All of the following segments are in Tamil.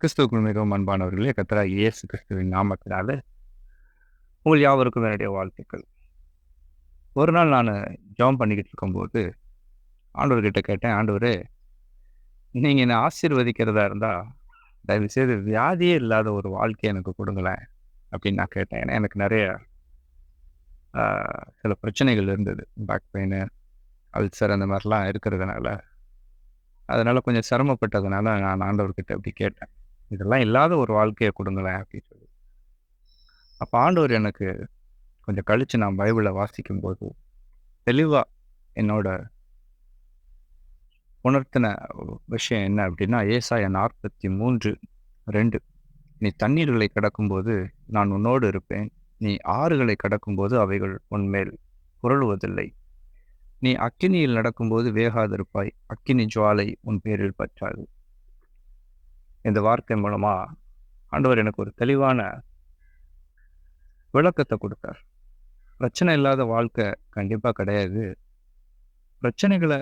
கிறிஸ்துவுக்குள் மிகவும் அன்பானவர்களே கத்தராக இயேசு கிறிஸ்துவின் நாமத்தினால உங்கள் யாவருக்கும் என்னுடைய வாழ்த்துக்கள். ஒரு நாள் நான் ஜெபம் பண்ணிக்கிட்டு இருக்கும்போது ஆண்டவர்கிட்ட கேட்டேன் ஆண்டவரே நீங்கள் என்னை ஆசீர்வதிக்கிறதா இருந்தால் தயவுசெய்து வியாதியே இல்லாத ஒரு வாழ்க்கையை எனக்கு கொடுங்களேன் அப்படின்னு நான் கேட்டேன். ஏன்னா எனக்கு நிறைய சில பிரச்சனைகள் இருந்தது. பேக் பெயின் அல்சர் அந்த மாதிரிலாம் இருக்கிறதுனால. அதனால் கொஞ்சம் சிரமப்பட்டதுனால நான் ஆண்டவர்கிட்ட அப்படி கேட்டேன். இதெல்லாம் இல்லாத ஒரு வாழ்க்கையை கொடுங்களேன் அப்படின்னு சொல்லி. அப்போ ஆண்டவர் எனக்கு கொஞ்சம் கழித்து நான் பைபிளை வாசிக்கும்போது தெளிவாக என்னோட உணர்த்தின விஷயம் என்ன அப்படின்னா ஏசாய நாற்பத்தி மூன்று ரெண்டு. நீ தண்ணீர்களை கடக்கும்போது நான் உன்னோடு இருப்பேன். நீ ஆறுகளை கடக்கும்போது அவைகள் உன்மேல் புரளுவதில்லை நீ அக்கினியில் நடக்கும்போது வேகாதிருப்பாய். அக்கினி ஜுவாலை உன் பேரில் பற்றாது. இந்த வார்த்தை மூலமா ஆண்டவர் எனக்கு ஒரு தெளிவான விளக்கத்தை கொடுத்தார். பிரச்சனை இல்லாத வாழ்க்கை கண்டிப்பா கிடையாது. பிரச்சனைகளை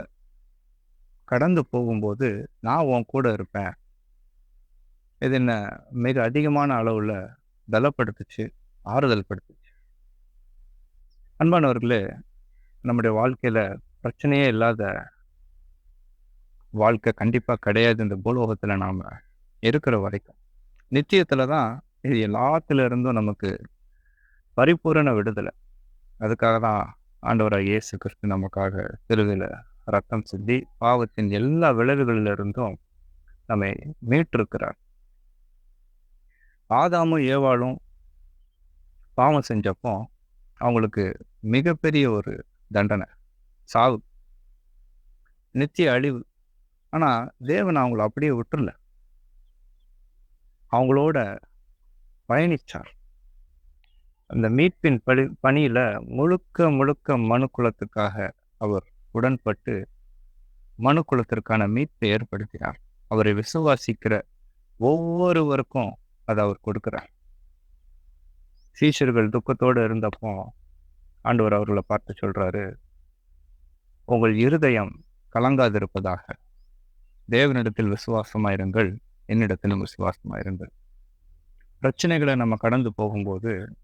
கடந்து போகும்போது நான் உன் கூட இருப்பேன். இது என்ன மிக அதிகமான அளவுல பலப்படுத்துச்சு ஆறுதல் படுத்துச்சு. அன்பானவர்களே நம்முடைய வாழ்க்கையில பிரச்சனையே இல்லாத வாழ்க்கை கண்டிப்பாக கிடையாது இந்த பூலோகத்தில் நாம இருக்கிற வரைக்கும். நிச்சயத்துல தான் இது எல்லாத்துல இருந்தும் நமக்கு பரிபூரண விடுதலை. அதுக்காக தான் ஆண்டவராக இயேசு கிறிஸ்து நமக்காக திருவில ரத்தம் சிந்தி பாவத்தின் எல்லா விளைவுகளிலிருந்தும் நம்மை மீட்டிருக்கிறார். ஆதாமும் ஏவாளும் பாவம் செஞ்சப்போ அவங்களுக்கு மிகப்பெரிய ஒரு தண்டனை சாவு. நித்திய அழிவு. ஆனா தேவன் அவங்கள அப்படியே விட்டுறல. அவங்களோட பயணிச்சார். அந்த மீட்பின் பணி பணியில முழுக்க முழுக்க மனு குலத்துக்காக அவர் உடன்பட்டு மனு குலத்திற்கான மீட்பை ஏற்படுத்தினார். அவரை விசுவாசிக்கிற ஒவ்வொருவருக்கும் அதை அவர் கொடுக்கிறார். சீஷர்கள் துக்கத்தோடு இருந்தப்போ ஆண்டவர் அவர்களை பார்த்து சொல்றாரு உங்கள் இருதயம் கலங்காதிருப்பதாக. தேவனிடத்தில் விசுவாசமாயிருங்கள். என்னிடத்திலும் இருந்தது. பிரச்சனைகளை நம்ம கடந்து போகும்போது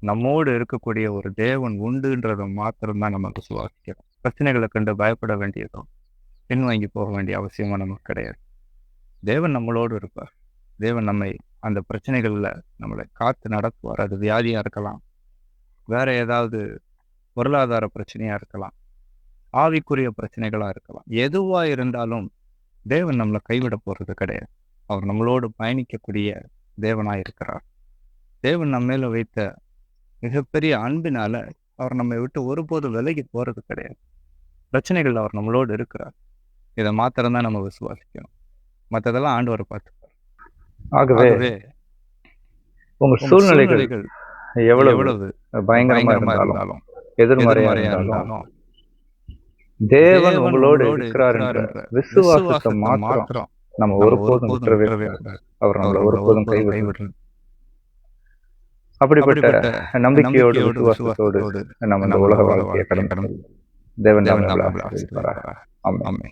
நம்மோடு இருக்கக்கூடிய ஒரு தேவன் உண்டுன்றதை மாத்திரம்தான் நம்ம விசுவாசிக்கிறோம் பிரச்சனைகளை கண்டு பயப்பட வேண்டியதும் பின்வாங்கி போக வேண்டிய அவசியமும் நமக்கு கிடையாது. தேவன் நம்மளோடு இருப்பார். தேவன் நம்மை அந்த பிரச்சனைகளில் நம்மளை காத்து நடத்துவார். அது வியாதியாக இருக்கலாம். வேற ஏதாவது பொருளாதார பிரச்சனையாக இருக்கலாம். ஆவிக்குரிய பிரச்சனைகளாக இருக்கலாம். எதுவாக இருந்தாலும் தேவன் நம்மளை கைவிட போகிறது கிடையாது. அவர் நம்மளோடு பயணிக்கக்கூடிய தேவனாய் இருக்கிறார் தேவன் நம்ம மேல வைத்த மிகப்பெரிய அன்பினால அவர் நம்மை விட்டு ஒருபோதும் விலகி போறது கிடையாது. பிரச்சனைகள் அவர் நம்மளோடு இருக்கிறார். இதை மாத்திரம்தான் நம்ம விசுவாசிக்கணும். மற்றதெல்லாம் ஆண்டவரை பார்த்துப்பார். ஆகவே உங்க சூழ்நிலைகள் எவ்வளவு எவ்வளவு பயங்கரமா இருந்தாலும் எதிர்மறையா இருந்தாலும் தேவன் உங்களோடு இருக்கிறார் என்ற விசுவாசத்தை மாத்திரம் மாத்திரம் நம்ம ஒருபோதும் விட்டுறவே. அவர் நம்மளை ஒருபோதும் ஒருபோதும் கைவிட கைவிடுறது அப்படிப்பட்ட நம்பிக்கையோடு விசுவாசத்தோடு நம்ம இந்த உலக வாழ்க்கையை கடந்து தேவன் தேவன் நம்மளை